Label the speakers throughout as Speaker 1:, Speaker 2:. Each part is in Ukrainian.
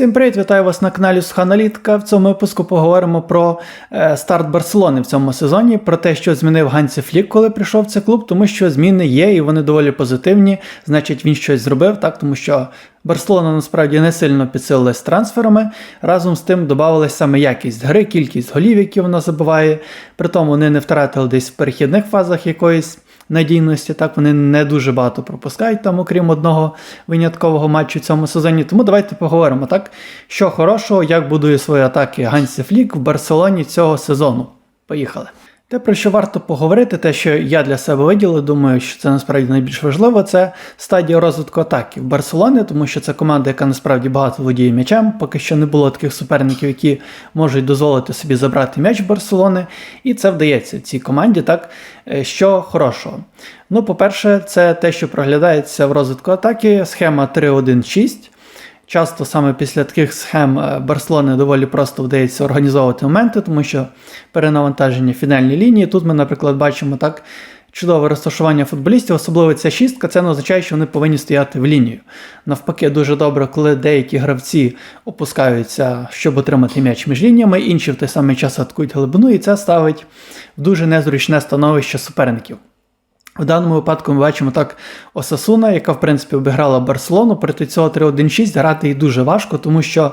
Speaker 1: Всім привіт, вітаю вас на каналі Суханалітка. В цьому випуску поговоримо про е, старт Барселони в цьому сезоні, про те, що змінив Ганці Флік, коли прийшов в цей клуб, тому що зміни є і вони доволі позитивні. Значить, він щось зробив, так, тому що Барселона насправді не сильно підсилилась трансферами. Разом з тим додавалась саме якість гри, кількість голів, які вона забиває. При тому вони не втратили десь в перехідних фазах якоїсь надійності. Так вони не дуже багато пропускають там, окрім одного виняткового матчу в цьому сезоні. Тому давайте поговоримо так, що хорошого, як будує свої атаки Гансі Флік в Барселоні цього сезону. Поїхали. Те, про що варто поговорити, те, що я для себе виділив, думаю, що це насправді найбільш важливо, це стадія розвитку атаки в Барселоні, тому що це команда, яка насправді багато володіє м'ячем. Поки що не було таких суперників, які можуть дозволити собі забрати м'яч Барселони. І це вдається цій команді, так Е, що хорошого. Ну, по-перше, це те, що проглядається в розвитку атаки, схема 3-1-6. Часто саме після таких схем е, Барселони доволі просто вдається організовувати моменти, тому що перенавантаження фінальні лінії. Тут ми, наприклад, бачимо так чудове розташування футболістів, особливо ця шістка, це не означає, що вони повинні стояти в лінію. Навпаки, дуже добре, коли деякі гравці опускаються, щоб отримати м'яч між лініями, інші в той самий час атакують глибину, і це ставить в дуже незручне становище суперників. В даному випадку ми бачимо так Осасуна, яка, в принципі, обіграла Барселону. Проти цього 3-1-6 грати їй дуже важко, тому що,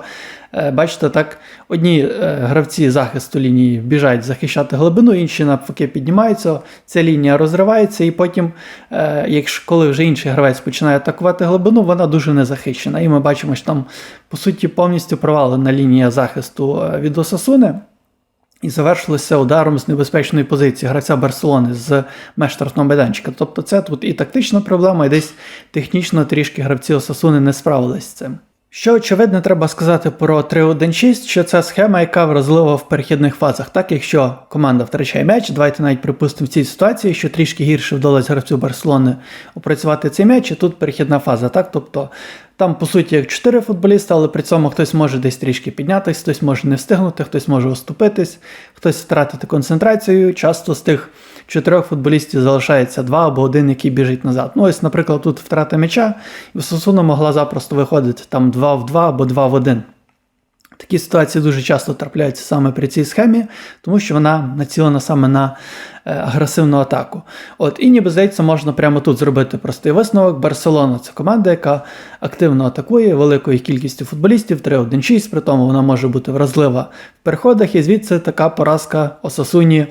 Speaker 1: е, бачите, так, одні е, гравці захисту лінії біжать захищати глибину, інші навпаки піднімаються, ця лінія розривається, і потім, е, якщо коли вже інший гравець починає атакувати глибину, вона дуже незахищена. І ми бачимо, що там, по суті, повністю провалена лінія захисту від Осасуни. І завершилося ударом з небезпечної позиції гравця Барселони з меж штрафного майданчика. Тобто це тут і тактична проблема, і десь технічно трішки гравці Осасуни не справились з цим. Що очевидно, треба сказати про 3-1-6, що це схема, яка вразлива в перехідних фазах. Так, якщо команда втрачає м'яч, давайте навіть припустимо в цій ситуації, що трішки гірше вдалося гравцю Барселони опрацювати цей м'яч, і тут перехідна фаза. Так, тобто там, по суті, як 4 футболіста, але при цьому хтось може десь трішки піднятися, хтось може не встигнути, хтось може оступитись, хтось втратити концентрацію. Часто з тих чотирьох футболістів залишається два або один, який біжить назад. Ну, ось, наприклад, тут втрата м'яча, і Сосуна могла запросто виходити там 2 в 2 або 2 в 1. Такі ситуації дуже часто трапляються саме при цій схемі, тому що вона націлена саме на е, агресивну атаку. От І ніби здається, можна прямо тут зробити простий висновок. Барселона це команда, яка активно атакує великою кількістю футболістів, 3-1-6, при тому вона може бути вразлива в переходах, і звідси така поразка Осасуні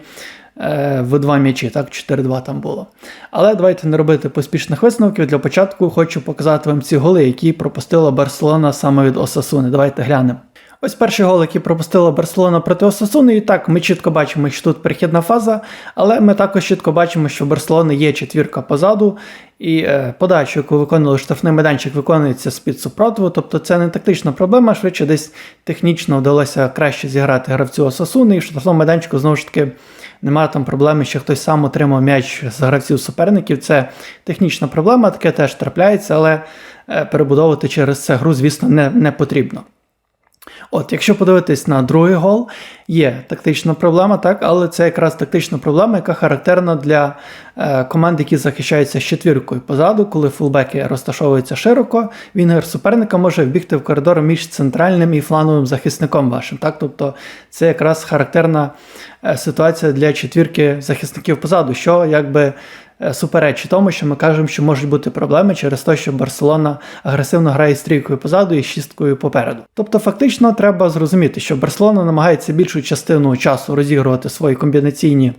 Speaker 1: е, в два м'ячі, так, 4-2 там було. Але давайте не робити поспішних висновків. Для початку хочу показати вам ці голи, які пропустила Барселона саме від Осасуни. Давайте глянемо. Ось перший гол, який пропустила Барселона проти Осасуни. І так, ми чітко бачимо, що тут перехідна фаза, але ми також чітко бачимо, що в Барселони є четвірка позаду, і е, подачу, яку виконували штрафний майданчик, виконується з-під супротиву. Тобто це не тактична проблема, швидше десь технічно вдалося краще зіграти гравцю Осасуни, і в штрафному майданчику знову ж таки немає там проблеми, що хтось сам отримав м'яч з гравців суперників. Це технічна проблема, таке теж трапляється, але е, перебудовувати через це гру, звісно, не, не потрібно. От, якщо подивитись на другий гол, є тактична проблема, так, але це якраз тактична проблема, яка характерна для е, команд, які захищаються з четвіркою позаду, коли фулбеки розташовуються широко, вінгер суперника може вбігти в коридор між центральним і флановим захисником вашим. Так? Тобто це якраз характерна е, ситуація для четвірки захисників позаду, що якби суперечить тому, що ми кажемо, що можуть бути проблеми через те, що Барселона агресивно грає стрійкою позаду і шісткою попереду. Тобто, фактично, треба зрозуміти, що Барселона намагається більшу частину часу розігрувати свої комбінаційні.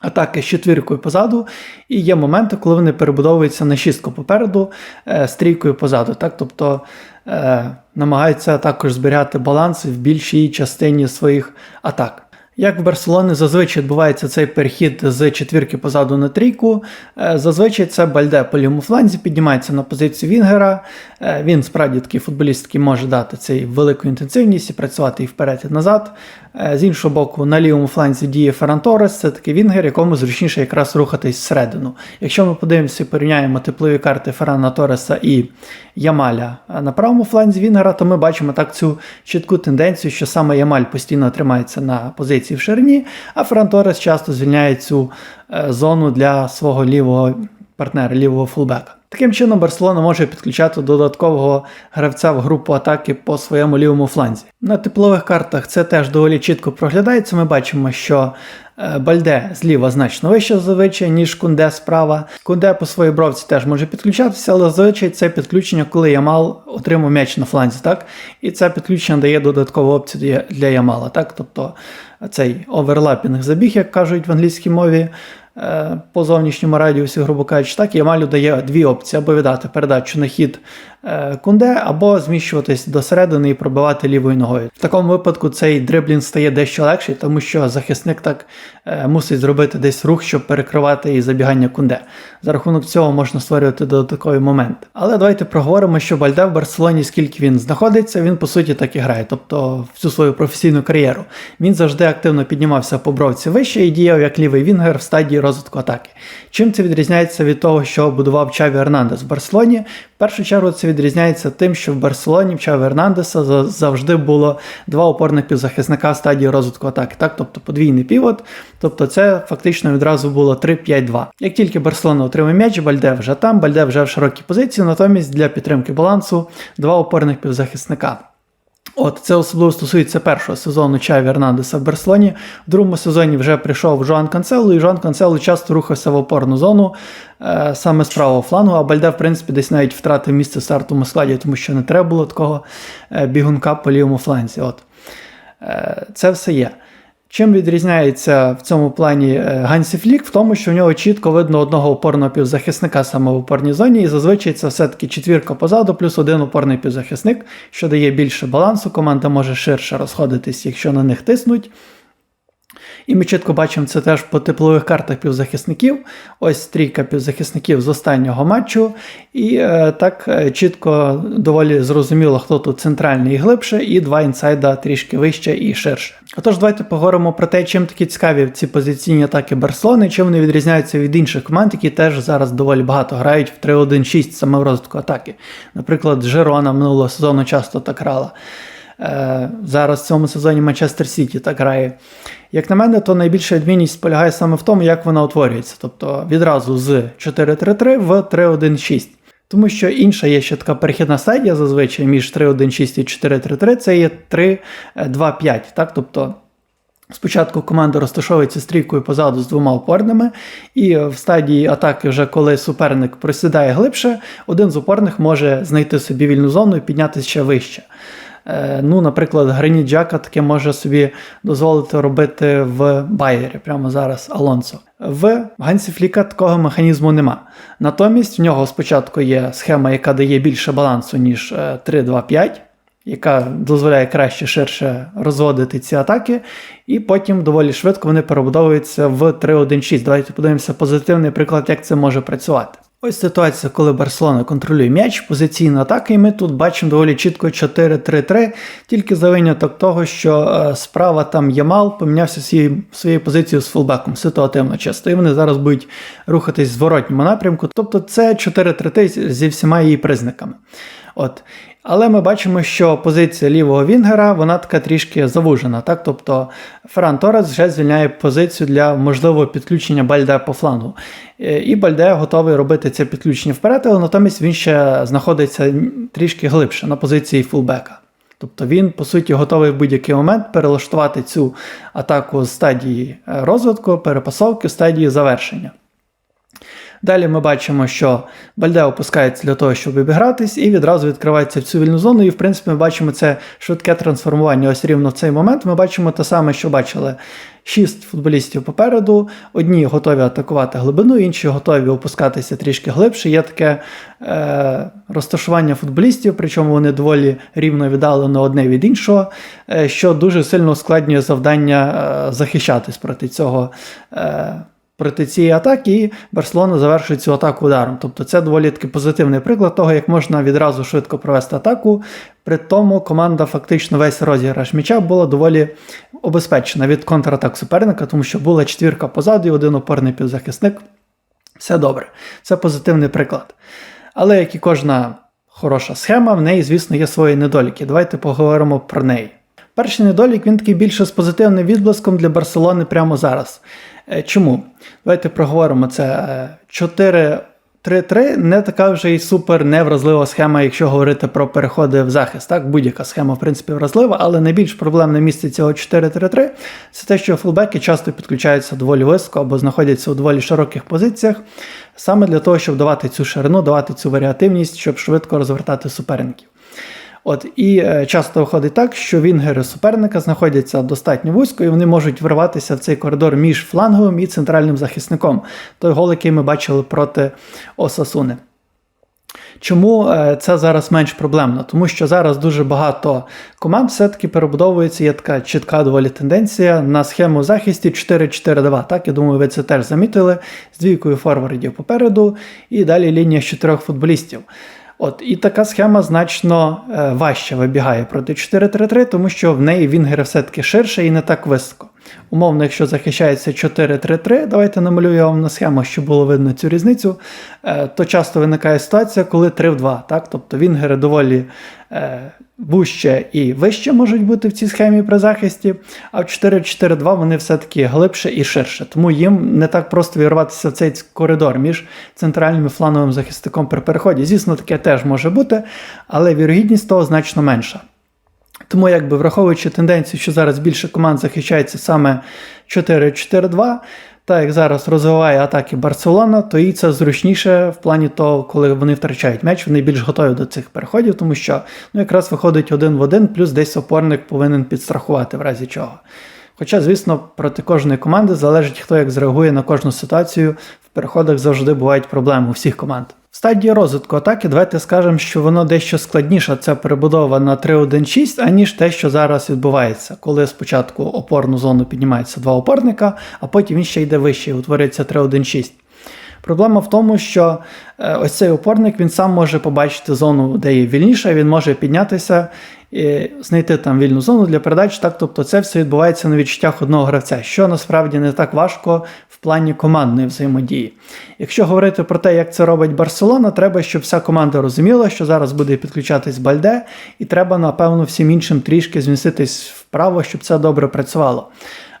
Speaker 1: Атаки з четвіркою позаду, і є моменти, коли вони перебудовуються на шістку попереду, е, стрійкою позаду. Так? Тобто е, намагаються також зберігати баланс в більшій частині своїх атак. Як в Барселоні зазвичай відбувається цей перехід з четвірки позаду на трійку. Е, зазвичай це Бальде по лівому фланзі піднімається на позицію Вінгера. Е, він справді такий футболіст, який може дати цей велику інтенсивність і працювати і вперед і назад. Е, з іншого боку, на лівому фланзі діє Ферран Торрес, це такий Вінгер, якому зручніше якраз рухатись всередину. Якщо ми подивимося і порівняємо теплові карти Феррана Тореса і Ямаля на правому фланзі Вінгера, то ми бачимо так цю чітку тенденцію, що саме Ямаль постійно тримається на позиції в ширині, а Ферран Торес часто звільняє цю е, зону для свого лівого партнера, лівого фулбека. Таким чином, Барселона може підключати додаткового гравця в групу атаки по своєму лівому фланзі. На теплових картах це теж доволі чітко проглядається. Ми бачимо, що Бальде зліва значно вище зазвичай, ніж Кунде справа. Кунде по своїй бровці теж може підключатися, але зазвичай це підключення, коли Ямал отримав м'яч на фланзі, так? І це підключення дає додаткову опцію для- Ямала, так? Тобто цей оверлапінг забіг, як кажуть в англійській мові. е, По зовнішньому радіусі, грубо кажучи, так, Ямалю дає дві опції: або віддати передачу на хід е, кунде, або зміщуватись до середини і пробивати лівою ногою. В такому випадку цей дриблінг стає дещо легший, тому що захисник так е, мусить зробити десь рух, щоб перекривати і забігання кунде. За рахунок цього можна створювати додатковий момент. Але давайте проговоримо, що Бальде в Барселоні, скільки він знаходиться, він по суті так і грає, тобто всю свою професійну кар'єру. Він завжди активно піднімався по бровці вище і діяв як лівий вінгер в стадії розвитку атаки. Чим це відрізняється від того, що будував Чаві Ернандес в Барселоні? Першу чергу це відрізняється тим, що в Барселоні в Чаві Ернандеса завжди було два опорних півзахисника стадії розвитку атаки, так, тобто подвійний півот. Тобто це фактично відразу було 3-5-2. Як тільки Барселона отримує м'яч, Бальде вже там, Бальде вже в широкій позиції, натомість для підтримки балансу два опорних півзахисника. От це особливо стосується першого сезону Чаві Ернандеса в Барселоні. В другому сезоні вже прийшов Жоан Канцело, і Жоан Канцело часто рухався в опорну зону е, саме з правого флангу, а Бальде, в принципі, десь навіть втратив місце в стартовому складі, тому що не треба було такого е, бігунка по лівому фланзі. От. Е, це все є. Чим відрізняється в цьому плані е, Гансі Флік? В тому, що в нього чітко видно одного опорного півзахисника саме в опорній зоні, і зазвичай це все-таки четвірка позаду, плюс один опорний півзахисник, що дає більше балансу. Команда може ширше розходитись, якщо на них тиснуть. І ми чітко бачимо це теж по теплових картах півзахисників. Ось трійка півзахисників з останнього матчу. І е, так е, чітко доволі зрозуміло, хто тут центральний і глибше, і два інсайда трішки вище і ширше. Отож, давайте поговоримо про те, чим такі цікаві ці позиційні атаки Барселони, чим вони відрізняються від інших команд, які теж зараз доволі багато грають в 3-1-6 саме в розвитку атаки. Наприклад, Жерона минулого сезону часто так грала. Е, Зараз в цьому сезоні Манчестер Сіті так грає. Як на мене, то найбільша відмінність полягає саме в тому, як вона утворюється. Тобто відразу з 4-3-3 в 3-1-6. Тому що інша є ще така перехідна стадія зазвичай між 3-1-6 і 4-3-3, це є 3-2-5. Так? Тобто Спочатку команда розташовується стрійкою позаду з двома опорними, і в стадії атаки, вже коли суперник просідає глибше, один з опорних може знайти собі вільну зону і піднятися ще вище. Е, Ну, Наприклад, Граніт Джака таке може собі дозволити робити в Байері прямо зараз Алонсо. В Гансі Фліка такого механізму нема. Натомість в нього спочатку є схема, яка дає більше балансу, ніж е, 3-2-5 яка дозволяє краще ширше розводити ці атаки, і потім доволі швидко вони перебудовуються в 3-1-6. Давайте подивимося позитивний приклад, як це може працювати. Ось ситуація, коли Барселона контролює м'яч, позиційна атака, і ми тут бачимо доволі чітко 4-3-3, тільки за виняток того, що е, справа там Ямал помінявся своєю, своєю позицією з фулбеком ситуативно часто, і вони зараз будуть рухатись в зворотньому напрямку. Тобто це 4-3 зі всіма її признаками. От. Але ми бачимо, що позиція лівого Вінгера вона така трішки завужена. Так? Тобто Ферран Торес вже звільняє позицію для можливого підключення Бальде по флангу. Е, І Бальде готовий робити це підключення вперед, але натомість він ще знаходиться трішки глибше на позиції фулбека. Тобто він, по суті, готовий в будь-який момент перелаштувати цю атаку з стадії е, розвитку, перепасовки стадії завершення. Далі ми бачимо, що Бальде опускається для того, щоб обігратись, і відразу відкривається в цю вільну зону. І, в принципі, ми бачимо це швидке трансформування. Ось рівно в цей момент ми бачимо те саме, що бачили. Шість футболістів попереду, одні готові атакувати глибину, інші готові опускатися трішки глибше. Є таке е, розташування футболістів, причому вони доволі рівно віддалено одне від іншого, е, що дуже сильно ускладнює завдання е, захищатись проти цього. Е, проти цієї атаки, і Барселона завершує цю атаку ударом. Тобто це доволі таки позитивний приклад того, як можна відразу швидко провести атаку. При тому команда фактично весь розіграш м'яча була доволі обезпечена від контратак суперника, тому що була четвірка позаду і один опорний півзахисник. Все добре. Це позитивний приклад. Але як і кожна хороша схема, в неї, звісно, є свої недоліки. Давайте поговоримо про неї. Перший недолік він такий більше з позитивним відблиском для Барселони прямо зараз. Е, Чому? Давайте проговоримо це. Е, Чотири 3-3 не така вже і супер невразлива схема, якщо говорити про переходи в захист. Так, будь-яка схема, в принципі, вразлива, але найбільш проблемне місце цього 4-3-3 це те, що фулбеки часто підключаються доволі високо або знаходяться у доволі широких позиціях, саме для того, щоб давати цю ширину, давати цю варіативність, щоб швидко розвертати суперників. От і е, часто виходить так, що вінгери суперника знаходяться достатньо вузько, і вони можуть вирватися в цей коридор між фланговим і центральним захисником. Той гол, який ми бачили проти Осасуни. Чому е, це зараз менш проблемно? Тому що зараз дуже багато команд все-таки перебудовується, є така чітка доволі тенденція на схему захисті 4-4-2. Так, я думаю, ви це теж замітили з двійкою форвардів попереду, і далі лінія з чотирьох футболістів. От і така схема значно е, важче вибігає проти 4-3-3, тому що в неї вінгер все-таки ширше і не так високо. Умовно, якщо захищається 4-3-3, давайте намалюю вам на схему, щоб було видно цю різницю, е, то часто виникає ситуація, коли 3 в 2. Так? Тобто вінгери доволі е, вужче і вище можуть бути в цій схемі при захисті, а в 4-4-2 вони все-таки глибше і ширше. Тому їм не так просто вірватися в цей коридор між центральним і флановим захисником при переході. Звісно, таке теж може бути, але вірогідність того значно менша. Тому, якби враховуючи тенденцію, що зараз більше команд захищається саме 4-4-2, так як зараз розвиває атаки Барселона, то їй це зручніше в плані того, коли вони втрачають м'яч, вони більш готові до цих переходів, тому що ну, якраз виходить один в один, плюс десь опорник повинен підстрахувати в разі чого. Хоча, звісно, проти кожної команди залежить, хто як зреагує на кожну ситуацію. В переходах завжди бувають проблеми у всіх команд. В стадії розвитку атаки давайте скажемо, що воно дещо складніше, ця перебудова на 3-1-6, аніж те, що зараз відбувається, коли спочатку опорну зону піднімаються два опорника, а потім він ще йде вище і утворюється 3-1-6. Проблема в тому, що е, ось цей опорник він сам може побачити зону, де є вільніше, він може піднятися знайти там вільну зону для передач. Так, тобто це все відбувається на відчуттях одного гравця, що насправді не так важко в плані командної взаємодії. Якщо говорити про те, як це робить Барселона, треба, щоб вся команда розуміла, що зараз буде підключатись Бальде, і треба, напевно, всім іншим трішки зміститись вправо, щоб це добре працювало.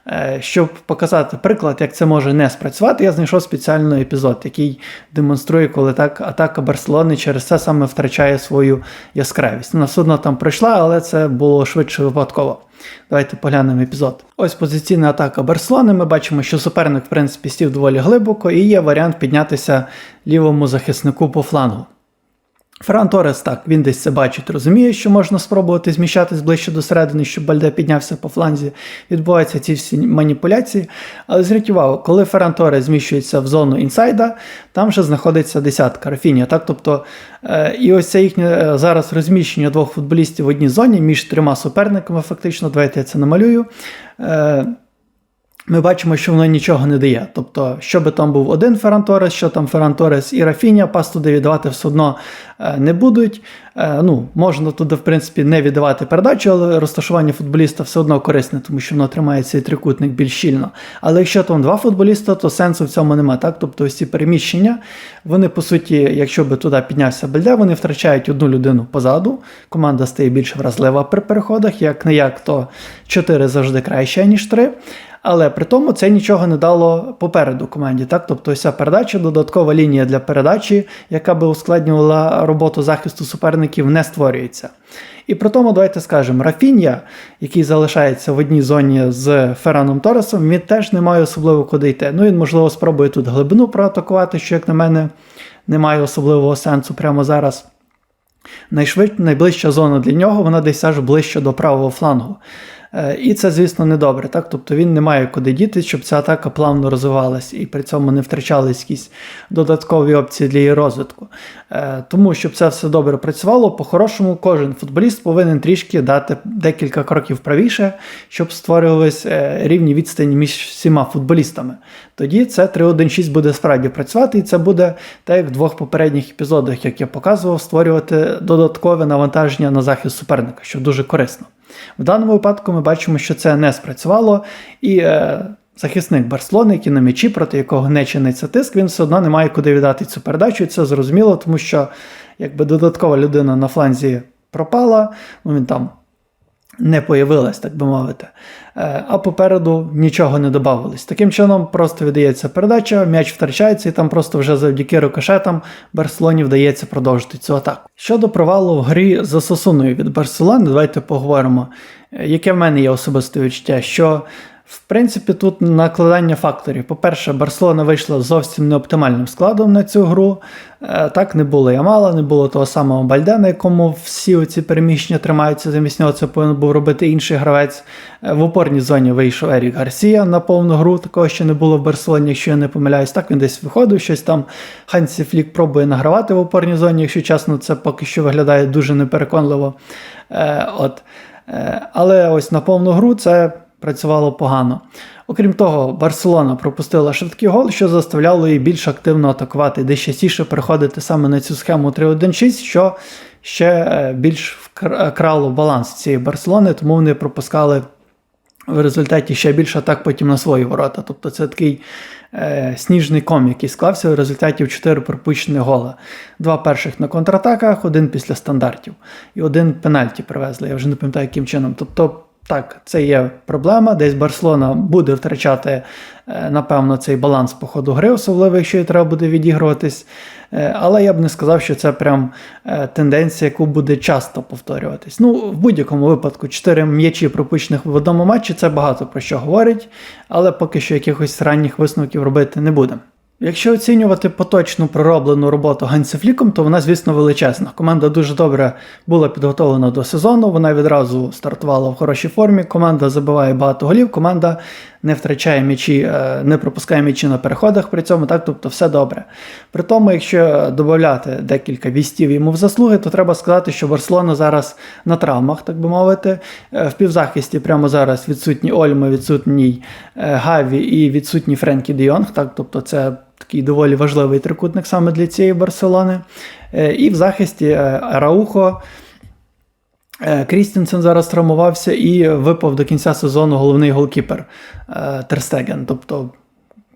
Speaker 1: Е, щоб показати приклад, як це може не спрацювати, я знайшов спеціальний епізод, який демонструє, коли так атака Барселони через це саме втрачає свою яскравість. Вона все одно там пройшла, але це було швидше випадково. Давайте поглянемо епізод. Ось позиційна атака Барселони. Ми бачимо, що суперник, в принципі, стів доволі глибоко, і є варіант піднятися лівому захиснику по флангу. Ферран Торес так, він десь це бачить, розуміє, що можна спробувати зміщатись ближче до середини, щоб Бальде піднявся по фланзі. Відбуваються ці всі маніпуляції. Але зверніть увагу, коли Ферран Торес зміщується в зону інсайда, там вже знаходиться десятка Рафінія. Так? Тобто, е, І ось це їхнє е, зараз розміщення двох футболістів в одній зоні між трьома суперниками, фактично, давайте я це намалюю. Ми бачимо, що воно нічого не дає. Тобто, що би там був один Ферран Торес, що там Ферран Торес і Рафіня, пас туди віддавати все одно е, не будуть. Е, ну, Можна туди, в принципі, не віддавати передачу, але розташування футболіста все одно корисне, тому що воно тримає цей трикутник більш щільно. Але якщо там два футболіста, то сенсу в цьому немає. Так? Тобто ось ці переміщення, вони, по суті, якщо би туди піднявся Бельде, вони втрачають одну людину позаду. Команда стає більш вразлива при переходах, як не як, то 4 завжди краще, ніж 3. Але при тому це нічого не дало попереду команді. Так? Тобто ось передача, додаткова лінія для передачі, яка би ускладнювала роботу захисту суперників, не створюється. І при тому, давайте скажемо, Рафінія, який залишається в одній зоні з Фераном Торесом, він теж не має особливо куди йти. Ну, він, можливо, спробує тут глибину проатакувати, що, як на мене, не має особливого сенсу прямо зараз. Найшвидше, найближча зона для нього, вона десь аж ближче до правого флангу. Е, і це, звісно, не добре. Так? Тобто він не має куди діти, щоб ця атака плавно розвивалася і при цьому не втрачались якісь додаткові опції для її розвитку. Е, тому, щоб це все добре працювало, по-хорошому, кожен футболіст повинен трішки дати декілька кроків правіше, щоб створювались е, рівні відстані між всіма футболістами. Тоді це 3-1-6 буде справді працювати, і це буде, так як в двох попередніх епізодах, як я показував, створювати додаткове навантаження на захист суперника, що дуже корисно. В даному випадку ми бачимо, що це не спрацювало, і е, захисник Барселони, який на м'ячі, проти якого не чиниться тиск, він все одно не має куди віддати цю передачу. І це зрозуміло, тому що якби додаткова людина на фланзі пропала, ну він там не появилась, так би мовити. Е, А попереду нічого не додавалось. Таким чином, просто віддається передача, м'яч втрачається, і там просто вже завдяки рикошетам Барселоні вдається продовжити цю атаку. Щодо провалу в грі за Сосуною від Барселони, давайте поговоримо, е, яке в мене є особисте відчуття, що в принципі, тут накладання факторів. По-перше, Барселона вийшла зовсім неоптимальним складом на цю гру. Е, Так, не було Ямала, не було того самого Бальде, на якому всі оці переміщення тримаються. Замість нього це повинен був робити інший гравець. Е, В опорній зоні вийшов Ерік Гарсія на повну гру. Такого ще не було в Барселоні, якщо я не помиляюсь. Так він десь виходив, щось там Хансі Флік пробує награвати в опорній зоні. Якщо чесно, це поки що виглядає дуже непереконливо. Е, От. Але ось на повну гру це працювало погано. Окрім того, Барселона пропустила швидкий гол, що заставляло її більш активно атакувати, де частіше переходити саме на цю схему 3-1-6, що ще е, більш вкр- крало баланс цієї Барселони, тому вони пропускали в результаті ще більше атак потім на свої ворота. Тобто це такий е, сніжний ком, який склався в результаті в 4 пропущені гола. Два перших на контратаках, один після стандартів. І один пенальті привезли. Я вже не пам'ятаю, яким чином. Тобто, так, це є проблема. Десь Барселона буде втрачати, е, напевно, цей баланс по ходу гри, особливо, якщо їй треба буде відігруватись. Е, Але я б не сказав, що це прям е, тенденція, яку буде часто повторюватись. Ну, в будь-якому випадку, 4 м'ячі пропущених в одному матчі це багато про що говорить, але поки що якихось ранніх висновків робити не будемо. Якщо оцінювати поточну пророблену роботу Гансі Фліком, то вона, звісно, величезна. Команда дуже добре була підготовлена до сезону, вона відразу стартувала в хорошій формі. Команда забиває багато голів, команда не втрачає м'ячі, е, не пропускає м'ячі на переходах при цьому, так, тобто все добре. При тому, якщо додати декілька вістів йому в заслуги, то треба сказати, що Барселона зараз на травмах, так би мовити. Е, В півзахисті прямо зараз відсутній Ольма, відсутній е, Гаві і відсутній Френкі Де Йонг, так, тобто це такий доволі важливий трикутник саме для цієї Барселони. Е, І в захисті е, Раухо. Е, Крістінсен зараз травмувався і випав до кінця сезону головний голкіпер Терстеген. Тобто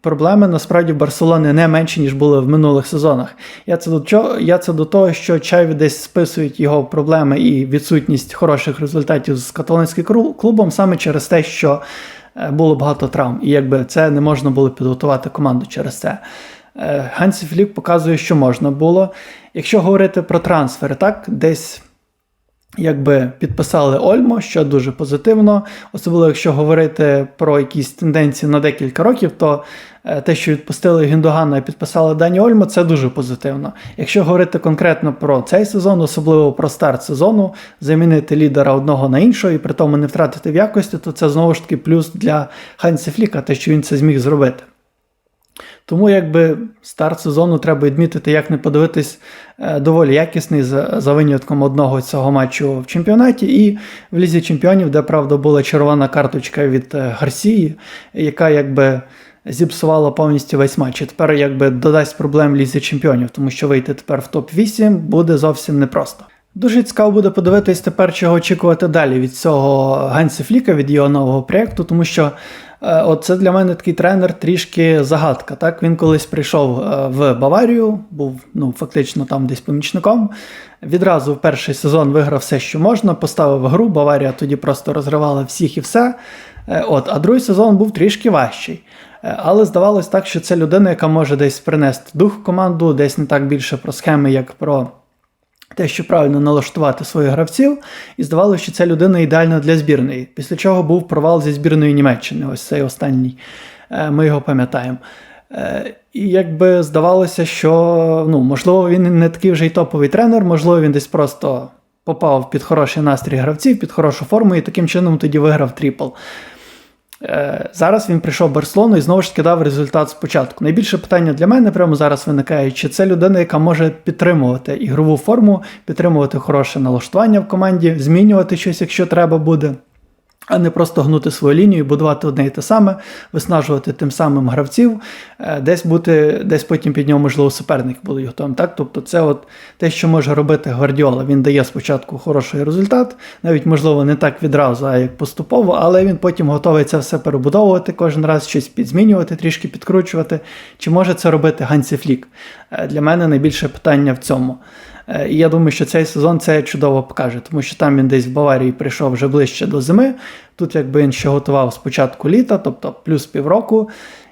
Speaker 1: проблеми насправді в Барселони не менші, ніж були в минулих сезонах. Я це до чого? Я це до того, що Чаві десь списують його проблеми і відсутність хороших результатів з каталонським клубом саме через те, що було багато травм, і якби це не можна було підготувати команду через це. Е, Гансі Філіп показує, що можна було. Якщо говорити про трансфери, так, десь якби підписали Ольмо, що дуже позитивно. Особливо, якщо говорити про якісь тенденції на декілька років, то е, те, що відпустили Гіндогана і підписали Дані Ольмо, це дуже позитивно. Якщо говорити конкретно про цей сезон, особливо про старт сезону, замінити лідера одного на іншого і при тому не втратити в якості, то це знову ж таки плюс для Хансі Фліка, те, що він це зміг зробити. Тому якби старт сезону треба відмітити, як не подивитись, е, доволі якісний за, за винятком одного цього матчу в чемпіонаті і в Лізі Чемпіонів, де правда була червона карточка від е, Гарсії, яка якби зіпсувала повністю весь матч. І тепер якби додасть проблем Лізі Чемпіонів, тому що вийти тепер в топ-8 буде зовсім непросто. Дуже цікаво буде подивитись тепер, чого очікувати далі від цього Гансі Фліка, від його нового проєкту, тому що е, от це для мене такий тренер трішки загадка. Так? Він колись прийшов е, в Баварію, був ну, фактично там десь помічником. Відразу в перший сезон виграв все, що можна, поставив гру. Баварія тоді просто розривала всіх і все. Е, От, а другий сезон був трішки важчий. Е, Але здавалось так, що це людина, яка може десь принести дух в команду, десь не так більше про схеми, як про те, що правильно налаштувати своїх гравців, і здавалося, що ця людина ідеальна для збірної. Після чого був провал зі збірною Німеччини. Ось цей останній. Е, Ми його пам'ятаємо. І якби здавалося, що ну, можливо, він не такий вже й топовий тренер, можливо, він десь просто попав під хороший настрій гравців, під хорошу форму, і таким чином тоді виграв трипл. Е, Зараз він прийшов в Барселону і знову ж таки дав результат спочатку. Найбільше питання для мене прямо зараз виникає, чи це людина, яка може підтримувати ігрову форму, підтримувати хороше налаштування в команді, змінювати щось, якщо треба буде. А не просто гнути свою лінію, будувати одне і те саме, виснажувати тим самим гравців, е, десь бути, десь потім під нього, можливо, суперник буде готовим. Так? Тобто, це от те, що може робити Гвардіола. Він дає спочатку хороший результат, навіть, можливо, не так відразу, а як поступово, але він потім готовий це все перебудовувати, кожен раз щось підзмінювати, трішки підкручувати. Чи може це робити Гансі Флік? Е, Для мене найбільше питання в цьому. Е, І я думаю, що цей сезон це чудово покаже, тому що там він десь в Баварії прийшов вже ближче до зими. Тут якби він ще готував з початку літа, тобто плюс півроку.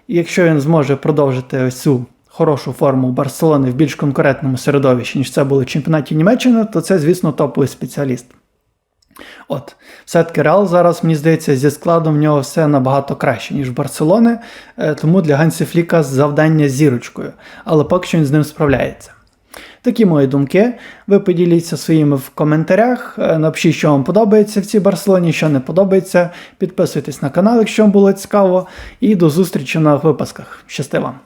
Speaker 1: І якщо він зможе продовжити ось цю хорошу форму Барселони в більш конкурентному середовищі, ніж це було в чемпіонаті Німеччини, то це, звісно, топовий спеціаліст. От, все-таки Реал зараз, мені здається, зі складом в нього все набагато краще, ніж в Барселони, е, тому для Гансі Фліка завдання з зірочкою, але поки що він з ним справляється. Такі мої думки. Ви поділіться своїми в коментарях. Е, Напишіть, що вам подобається в цій Барселоні, що не подобається. Підписуйтесь на канал, якщо вам було цікаво. І до зустрічі на випусках. Щасти вам!